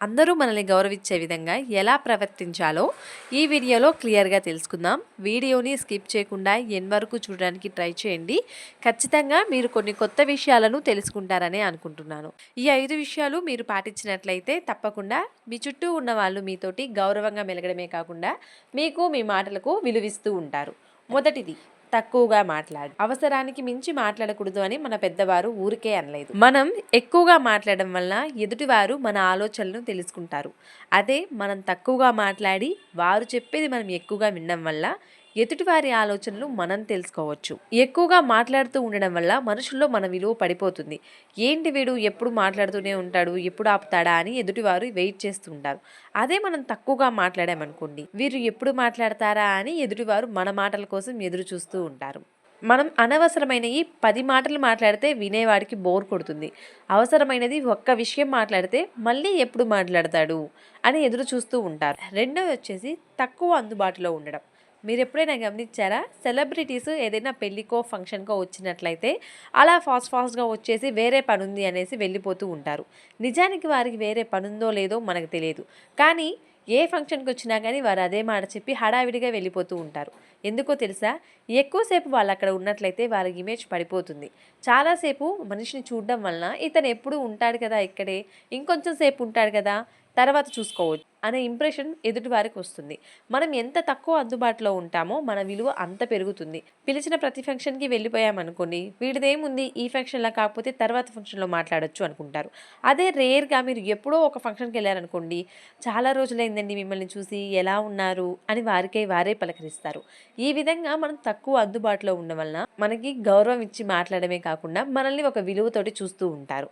అందరూ మనల్ని గౌరవించే విధంగా ఎలా ప్రవర్తించాలో ఈ వీడియోలో క్లియర్గా తెలుసుకుందాం. వీడియోని స్కిప్ చేయకుండా ఎన్ వరకు చూడడానికి ట్రై చేయండి. ఖచ్చితంగా మీరు కొన్ని కొత్త విషయాలను తెలుసుకుంటారని అనుకుంటున్నాను. ఈ ఐదు విషయాలు మీరు పాటించినట్లయితే తప్పకుండా మీ చుట్టూ ఉన్న వాళ్ళు మీతోటి గౌరవంగా మెలగడమే కాకుండా మీకు మీ మాటలకు విలువిస్తూ ఉంటారు. మొదటిది తక్కువగా మాట్లాడు. అవసరానికి మించి మాట్లాడకూడదు అని మన పెద్దవారు ఊరికే అనలేదు. మనం ఎక్కువగా మాట్లాడడం వల్ల ఎదుటివారు మన ఆలోచనలను తెలుసుకుంటారు. అదే మనం తక్కువగా మాట్లాడి వారు చెప్పేది మనం ఎక్కువగా వినడం వల్ల ఎదుటివారి ఆలోచనలు మనం తెలుసుకోవచ్చు. ఎక్కువగా మాట్లాడుతూ ఉండడం వల్ల మనుషుల్లో మన విలువ పడిపోతుంది. ఏంటి వీడు? ఎప్పుడు మాట్లాడుతూనే ఉంటాడు. ఎప్పుడు ఆపుతాడా అని ఎదుటివారు వెయిట్ చేస్తూ ఉంటారు. అదే మనం తక్కువగా మాట్లాడామనుకోండి వీరు ఎప్పుడు మాట్లాడతారా అని ఎదుటివారు మన మాటల కోసం ఎదురు చూస్తూ ఉంటారు. మనం అనవసరమైనవి పది మాటలు మాట్లాడితే వినేవాడికి బోర్ కొడుతుంది. అవసరమైనది ఒక్క విషయం మాట్లాడితే మళ్ళీ ఎప్పుడు మాట్లాడతాడు అని ఎదురు చూస్తూ ఉంటారు. రెండోది వచ్చేసి తక్కువ అందుబాటులో ఉండడం. మీరు ఎప్పుడైనా గమనించారా? సెలబ్రిటీస్ ఏదైనా పెళ్ళికో ఫంక్షన్కో వచ్చినట్లయితే అలా ఫాస్ట్ ఫాస్ట్గా వచ్చేసి వేరే పని ఉంది అనేసి వెళ్ళిపోతూ ఉంటారు. నిజానికి వారికి వేరే పనుందో లేదో మనకు తెలియదు. కానీ ఏ ఫంక్షన్కి వచ్చినా కానీ వారు అదే మాట చెప్పి హడావిడిగా వెళ్ళిపోతూ ఉంటారు. ఎందుకో తెలుసా? ఎక్కువసేపు వాళ్ళు అక్కడ ఉన్నట్లయితే వారి ఇమేజ్ పడిపోతుంది. చాలాసేపు మనిషిని చూడడం వలన ఇతను ఎప్పుడు ఉంటాడు కదా ఇక్కడే ఇంకొంచెం సేపు ఉంటాడు కదా తర్వాత చూసుకోవచ్చు. అనే ఇంప్రెషన్ ఎదుటి వారికి వస్తుంది. మనం ఎంత తక్కువ అందుబాటులో ఉంటామో మన విలువ అంత పెరుగుతుంది. పిలిచిన ప్రతి ఫంక్షన్కి వెళ్ళిపోయామనుకోండి వీడిదేముంది ఈ ఫంక్షన్లో కాకపోతే తర్వాత ఫంక్షన్లో మాట్లాడొచ్చు అనుకుంటారు. అదే రేర్గా మీరు ఎప్పుడో ఒక ఫంక్షన్కి వెళ్ళారనుకోండి చాలా రోజులైందండి మిమ్మల్ని చూసి ఎలా ఉన్నారు అని వారికై వారే పలకరిస్తారు. ఈ విధంగా మనం తక్కువ అందుబాటులో ఉండడం వలన మనకి గౌరవం ఇచ్చి మాట్లాడమే కాకుండా మనల్ని ఒక విలువతోటి చూస్తూ ఉంటారు.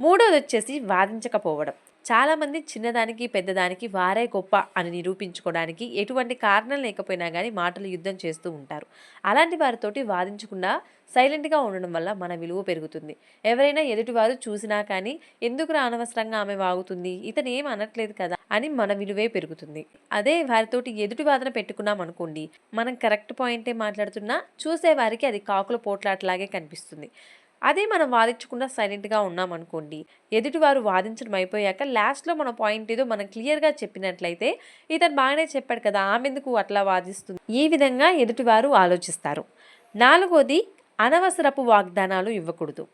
మూడోది వచ్చేసి వాదించకపోవడం. చాలామంది చిన్నదానికి పెద్దదానికి వారే గొప్ప అని నిరూపించుకోవడానికి ఎటువంటి కారణం లేకపోయినా కానీ మాటలు యుద్ధం చేస్తూ ఉంటారు. అలాంటి వారితోటి వాదించకుండా సైలెంట్గా ఉండడం వల్ల మన విలువ పెరుగుతుంది. ఎవరైనా ఎదుటివారు చూసినా కానీ ఎందుకు అనవసరంగా ఆమె వాగుతుంది? ఇతను ఏం అనట్లేదు కదా? అని మన విలువే పెరుగుతుంది. అదే వారితోటి ఎదుటి వాదన పెట్టుకున్నాం అనుకోండి మనం కరెక్ట్ పాయింటే మాట్లాడుతున్నా చూసేవారికి అది కాకుల పోట్లాట్లాగే కనిపిస్తుంది. అదే మనం వాదించకుండా సైలెంట్గా ఉన్నామనుకోండి ఎదుటివారు వాదించడం అయిపోయాక లాస్ట్లో మన పాయింట్ ఏదో మనం క్లియర్గా చెప్పినట్లయితే ఇతను బాగానే చెప్పాడు కదా ఆమెందుకు అట్లా వాదిస్తుంది ఈ విధంగా ఎదుటివారు ఆలోచిస్తారు. నాలుగోది అనవసరపు వాగ్దానాలు ఇవ్వకూడదు.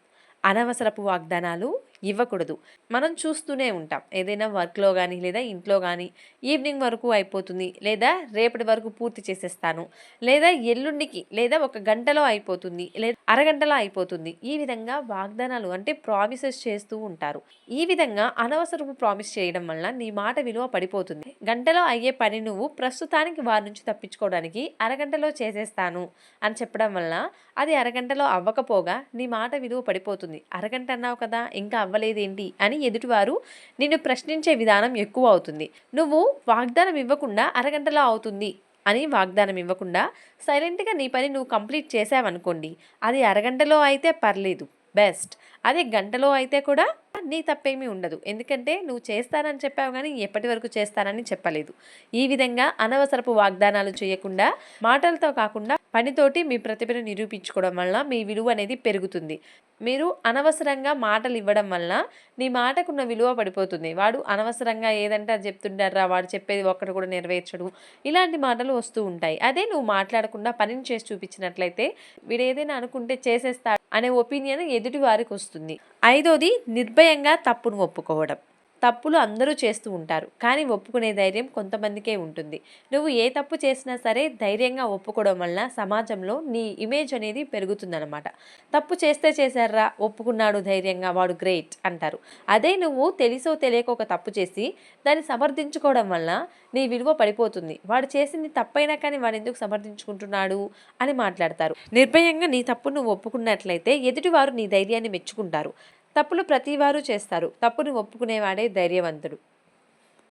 అనవసరపు వాగ్దానాలు ఇవ్వకూడదు. మనం చూస్తూనే ఉంటాం. ఏదైనా వర్క్లో కానీ లేదా ఇంట్లో కానీ ఈవినింగ్ వరకు అయిపోతుంది లేదా రేపటి వరకు పూర్తి చేసేస్తాను లేదా ఎల్లుండికి లేదా ఒక గంటలో అయిపోతుంది లేదా అరగంటలో అయిపోతుంది. ఈ విధంగా వాగ్దానాలు అంటే ప్రామిసెస్ చేస్తూ ఉంటారు. ఈ విధంగా అనవసరపు ప్రామిస్ చేయడం వల్ల నీ మాట విలువ పడిపోతుంది. గంటలో అయ్యే పని నువ్వు ప్రస్తుతానికి వారి నుంచి తప్పించుకోవడానికి అరగంటలో చేసేస్తాను అని చెప్పడం వల్ల అది అరగంటలో అవ్వకపోగా నీ మాట విలువ పడిపోతుంది. అరగంట అన్నావు కదా ఇంకా అవ్వలేదేంటి అని ఎదుటివారు నిన్ను ప్రశ్నించే విధానం ఎక్కువ అవుతుంది నువ్వు వాగ్దానం ఇవ్వకుండా అరగంటలో అవుతుంది అని వాగ్దానం ఇవ్వకుండా సైలెంట్గా నీ పని నువ్వు కంప్లీట్ చేసావనుకోండి అది అరగంటలో అయితే పర్లేదు బెస్ట్. అదే గంటలో అయితే కూడా నీ తప్పేమీ ఉండదు. ఎందుకంటే నువ్వు చేస్తానని చెప్పావు కానీ ఎప్పటి వరకు చేస్తానని చెప్పలేదు. ఈ విధంగా అనవసరపు వాగ్దానాలు చేయకుండా మాటలతో కాకుండా పనితోటి మీ ప్రతిభను నిరూపించుకోవడం వల్ల మీ విలువ అనేది పెరుగుతుంది. మీరు అనవసరంగా మాటలు ఇవ్వడం వల్ల నీ మాటకున్న విలువ పడిపోతుంది. వాడు అనవసరంగా ఏదంటే అది చెప్తుంటారా వాడు చెప్పేది ఒక్కటి కూడా నెరవేర్చడు. ఇలాంటి మాటలు వస్తూ ఉంటాయి. అదే నువ్వు మాట్లాడకుండా పనిని చేసి చూపించినట్లయితే వీడు ఏదైనా అనుకుంటే చేసేస్తాడు అనే ఒపీనియన్ ఎదుటి వారికి వస్తుంది. ఐదోది నిర్భయంగా తప్పును ఒప్పుకోవడం. తప్పులు అందరూ చేస్తూ ఉంటారు. కానీ ఒప్పుకునే ధైర్యం కొంతమందికే ఉంటుంది. నువ్వు ఏ తప్పు చేసినా సరే ధైర్యంగా ఒప్పుకోవడం వల్ల సమాజంలో నీ ఇమేజ్ అనేది పెరుగుతుందన్నమాట. తప్పు చేస్తే చేశారా ఒప్పుకున్నాడు ధైర్యంగా వాడు గ్రేట్ అంటారు. అదే నువ్వు తెలిసో తెలియక ఒక తప్పు చేసి దాన్ని సమర్థించుకోవడం వల్ల నీ విలువ పడిపోతుంది. వాడు చేసింది తప్పైనా కానీ వాడు ఎందుకు సమర్థించుకుంటున్నాడు అని మాట్లాడతారు. నిర్భయంగా నీ తప్పు నువ్వు ఒప్పుకున్నట్లయితే ఎదుటివారు నీ ధైర్యాన్ని మెచ్చుకుంటారు. తప్పులు ప్రతివారు చేస్తారు. తప్పును ఒప్పుకునేవాడే ధైర్యవంతుడు.